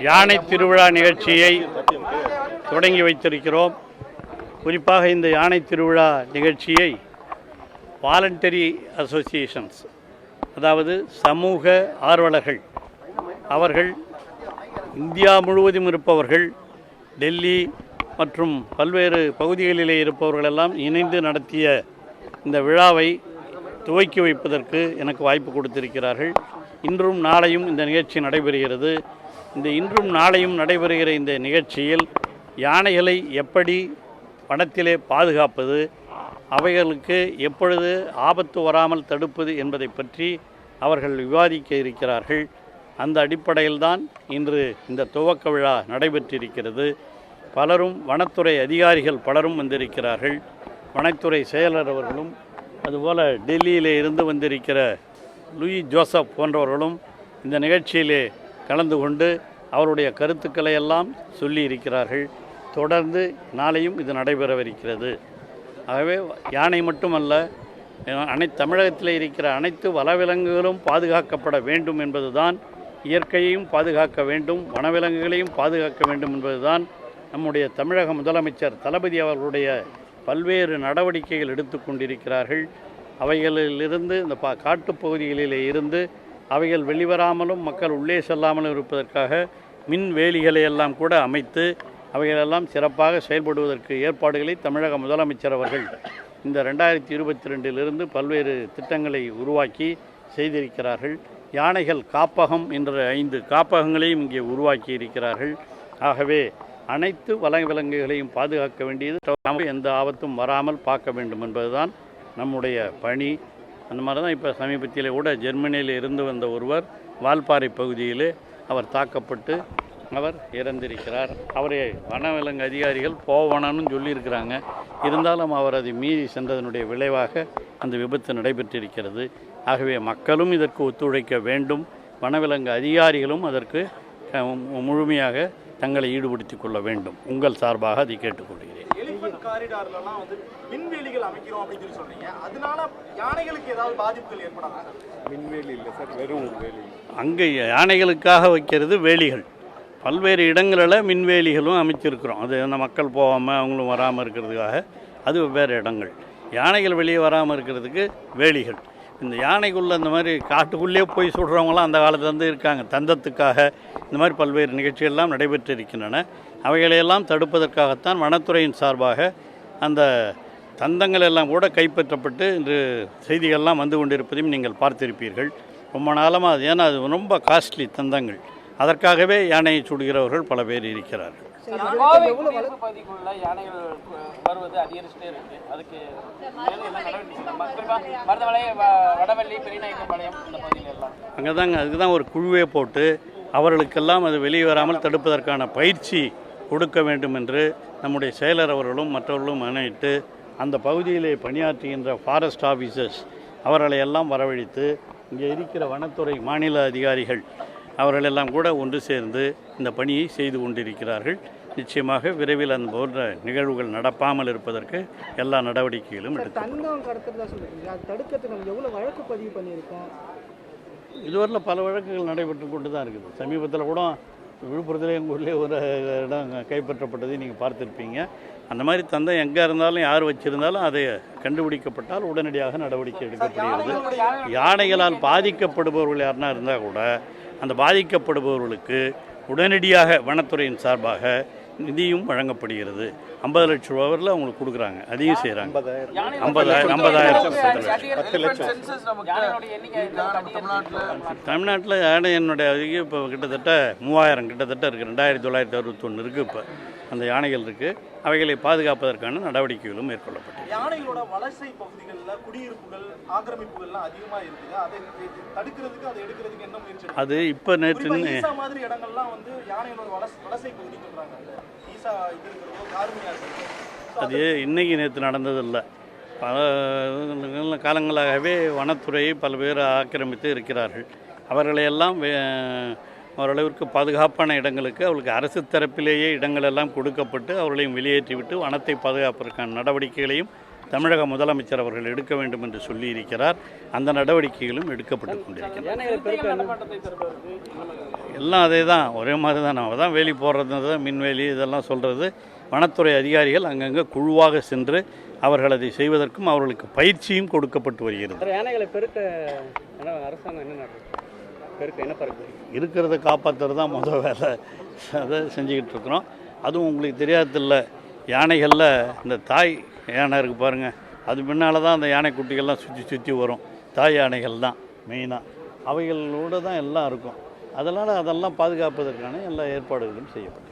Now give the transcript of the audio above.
யானை திருவிழா நிகழ்ச்சியை தொடங்கி வைத்திருக்கிறோம். குறிப்பாக இந்த யானை திருவிழா நிகழ்ச்சியை வாலண்டரி அசோசியேஷன்ஸ் அதாவது சமூக ஆர்வலர்கள் அவர்கள் இந்தியா முழுவதும் இருப்பவர்கள் டெல்லி மற்றும் பல்வேறு பகுதிகளிலே இருப்பவர்களெல்லாம் இணைந்து நடத்திய இந்த விழாவை துவக்கி வைப்பதற்கு எனக்கு வாய்ப்பு கொடுத்திருக்கிறார்கள். இன்றும் நாளையும் இந்த நிகழ்ச்சி நடைபெறுகிறது. இந்த இன்றும் நாளையும் நடைபெறுகிற இந்த நிகழ்ச்சியில் யானைகளை எப்படி வனத்திலே பாதுகாப்பது அவைகளுக்கு எப்பொழுது ஆபத்து வராமல் தடுப்பது என்பதை பற்றி அவர்கள் விவாதிக்க இருக்கிறார்கள். அந்த அடிப்படையில்தான் இன்று இந்த துவக்க விழா நடைபெற்றிருக்கிறது. பலரும் வனத்துறை அதிகாரிகள் பலரும் வந்திருக்கிறார்கள். வனத்துறை செயலர் அவர்களும் அதுபோல் டெல்லியிலே இருந்து வந்திருக்கிற லூயி ஜோசப் போன்றவர்களும் இந்த நிகழ்ச்சியிலே கலந்து கொண்டு அவருடைய கருத்துக்களை எல்லாம் சொல்லி இருக்கிறார்கள் தொடர்ந்து நாளையும் இது நடைபெறவிருக்கிறது. ஆகவே யானை மட்டுமல்ல அனைத்து தமிழகத்தில் இருக்கிற அனைத்து வனவிலங்குகளும் பாதுகாக்கப்பட வேண்டும் என்பதுதான் இயற்கையையும் பாதுகாக்க வேண்டும் வனவிலங்குகளையும் பாதுகாக்க வேண்டும் என்பதுதான் நம்முடைய தமிழக முதலமைச்சர் தளபதி அவர்களுடைய பல்வேறு நடவடிக்கைகள் எடுத்து கொண்டிருக்கிறார்கள். அவைகளிலிருந்து இந்த பா காட்டுப்பகுதிகளிலே இருந்து அவைகள் வெளிவராமலும் மக்கள் உள்ளே செல்லாமலும் இருப்பதற்காக மின் வேலிகளை எல்லாம் கூட அமைத்து அவைகளெல்லாம் சிறப்பாக செயல்படுவதற்கு ஏற்பாடுகளை தமிழக முதலமைச்சர் அவர்கள் இந்த ரெண்டாயிரத்தி இருபத்தி ரெண்டிலிருந்து பல்வேறு திட்டங்களை உருவாக்கி செய்திருக்கிறார்கள். யானைகள் காப்பகம் என்ற ஐந்து காப்பகங்களையும் இங்கே உருவாக்கி இருக்கிறார்கள். ஆகவே அனைத்து வனவிலங்குகளையும் பாதுகாக்க வேண்டியது எந்த ஆபத்தும் வராமல் பார்க்க வேண்டும் என்பதுதான் நம்முடைய பணி. அந்த மாதிரி தான் இப்போ சமீபத்தில் கூட ஜெர்மனியில் இருந்து வந்த ஒருவர் வால்பாறை பகுதியிலே அவர் தாக்கப்பட்டு அவர் இறந்திருக்கிறார். அவரை வனவிலங்கு அதிகாரிகள் போவனான்னு சொல்லியிருக்கிறாங்க. இருந்தாலும் அவர் அதை மீறி சென்றதனுடைய விளைவாக அந்த விபத்து நடைபெற்றிருக்கிறது. ஆகவே மக்களும் இதற்கு ஒத்துழைக்க வேண்டும். வனவிலங்கு அதிகாரிகளும் அதற்கு முழுமையாக தங்களை ஈடுபடுத்திக் கொள்ள வேண்டும். உங்கள் சார்பாக அதை கேட்டுக்கொள்கிறேன். காரிடார்லலாம் வந்து மின்வேலிகள் அமைக்கிறோம் அப்படின்னு சொல்லி சொல்றீங்க அதனால யானைகளுக்கு ஏதாவது பாதிப்புகள் ஏற்படாதா மின்வேலி இல்லை சார் வெறும் வேலி. அங்கே யானைகளுக்காக வைக்கிறது வேலிகள். பல்வேறு இடங்களில் மின்வேலிகளும் அமைச்சிருக்கிறோம். அது அந்த மக்கள் போகாமல் அவங்களும் வராமல் இருக்கிறதுக்காக. அது வெவ்வேறு இடங்கள். யானைகள் வெளியே வராமல் இருக்கிறதுக்கு வேலிகள். இந்த யானைக்குள்ளே இந்த மாதிரி காட்டுக்குள்ளேயே போய் சுடுறவங்களாம் அந்த காலத்துலேருந்து இருக்காங்க. தந்தத்துக்காக இந்த மாதிரி பல்வேறு நிகழ்ச்சிகள்லாம் நடைபெற்று இருக்கின்றன அவைகளையெல்லாம் தடுப்பதற்காகத்தான் வனத்துறையின் சார்பாக அந்த தந்தங்கள் எல்லாம் கூட கைப்பற்றப்பட்டு இன்று செய்திகள்லாம் வந்து கொண்டிருப்பதையும் நீங்கள் பார்த்திருப்பீர்கள். ரொம்ப நாளமாக அது ஏன்னா அது ரொம்ப காஸ்ட்லி தந்தங்கள். அதற்காகவே யானையை சுடுகிறவர்கள் பல பேர் இருக்கிறார்கள். அங்கே தாங்க அதுக்கு தான் ஒரு குழுவே போட்டு அவர்களுக்கெல்லாம் அது வெளியே வராமல் தடுப்பதற்கான பயிற்சி கொடுக்க வேண்டும் என்று நம்முடைய செயலர் அவர்களும் மற்றவர்களும் ஆணையிட்டு அந்த பகுதியிலே பணியாற்றுகின்ற ஃபாரஸ்ட் ஆஃபீஸர்ஸ் அவர்களை எல்லாம் வரவழைத்து இங்கே இருக்கிற வனத்துறை மாநில அதிகாரிகள் அவர்களெல்லாம் கூட ஒன்று சேர்ந்து இந்த பணியை செய்து கொண்டிருக்கிறார்கள். நிச்சயமாக விரைவில் அந்த போன்ற நிகழ்வுகள் நடப்பாமல் இருப்பதற்கு எல்லா நடவடிக்கைகளும் எடுத்து இதுவரையில் பல வழக்குகள் நடைபெற்று கொண்டு தான் இருக்குது. சமீபத்தில் கூட விழுப்புரத்தில் எங்கள் ஊர்லேயே ஒரு இடம் கைப்பற்றப்பட்டதை நீங்கள் பார்த்துருப்பீங்க. அந்த மாதிரி தந்தை எங்கே இருந்தாலும் யார் வச்சிருந்தாலும் அதை கண்டுபிடிக்கப்பட்டால் உடனடியாக நடவடிக்கை எடுக்கப்படுகிறது. யானைகளால் பாதிக்கப்படுபவர்கள் யாருன்னா இருந்தால் கூட அந்த பாதிக்கப்படுபவர்களுக்கு உடனடியாக வனத்துறையின் சார்பாக நிதியும் வழங்கப்படுகிறது. ஐம்பது லட்ச ரூபாவில் அவங்களுக்கு கொடுக்குறாங்க. அதையும் செய்கிறாங்க ஐம்பதாயிரம். ஐம்பதாயிரம் லட்சம். தமிழ்நாட்டில் யானை என்னுடைய அதிகம் இப்போ கிட்டத்தட்ட மூவாயிரம் கிட்டத்தட்ட இருக்குது ரெண்டாயிரத்தி தொள்ளாயிரத்தி அறுபத்தொன்று இருக்குது இப்போ. அந்த யானைகள் இருக்குது அவைகளை பாதுகாப்பதற்கான நடவடிக்கைகளும் மேற்கொள்ளப்பட்டது யானைகளோட வலசை பகுதிகளில் குடியிருப்புகள் ஆக்கிரமிப்புகள்லாம் அதிகமா இருக்குது? அதை தடுக்கிறதுக்கு அதை எடுக்கிறதுக்கு என்ன முயற்சி? அது இப்போ நேற்று மாதிரி இடங்கள்லாம் வந்து யானைகளோட வலசை வலசை பகுதி ஈசா இது இருக்கிறதோ அது இன்னைக்கு நேற்று நடந்ததில்லை. பல காலங்களாகவே வனத்துறையை பல பேர் ஆக்கிரமித்து இருக்கிறார்கள். அவர்களையெல்லாம் ஓரளவிற்கு பாதுகாப்பான இடங்களுக்கு அவர்களுக்கு அரசு தரப்பிலேயே இடங்கள் எல்லாம் கொடுக்கப்பட்டு அவர்களையும் வெளியேற்றிவிட்டு வனத்தை பாதுகாப்பதற்கான நடவடிக்கைகளையும் தமிழக முதலமைச்சர் அவர்கள் எடுக்க வேண்டும் என்று சொல்லியிருக்கிறார். அந்த நடவடிக்கைகளும் எடுக்கப்பட்டு தருவதற்கு எல்லாம் அதே தான் ஒரே மாதிரி தான் நம்ம தான் வேலி போடுறது தான் மின்வேலி இதெல்லாம் சொல்கிறது வனத்துறை அதிகாரிகள் அங்கங்கே குழுவாக சென்று அவர்கள் அதை செய்வதற்கும் அவர்களுக்கு பயிற்சியும் கொடுக்கப்பட்டு வருகிறது. யானைகளை பெருக்க அரசாங்கம் என்ன பெருக்க என்ன பறக்கு இருக்கிறத காப்பாற்றுறது தான் முதல் வேலை. அதை செஞ்சுக்கிட்டு இருக்கிறோம். அதுவும் உங்களுக்கு தெரியாதில்ல யானைகளில் இந்த தாய் யானை இருக்குது பாருங்கள் அது பின்னால் தான் அந்த யானை குட்டிகள்லாம் சுற்றி சுற்றி வரும். தாய் யானைகள் தான் மெயினாக அவைகளோடு தான் எல்லாம் இருக்கும். அதனால் அதெல்லாம் பாதுகாப்பதற்கான எல்லா ஏற்பாடுகளும் செய்யப்படும்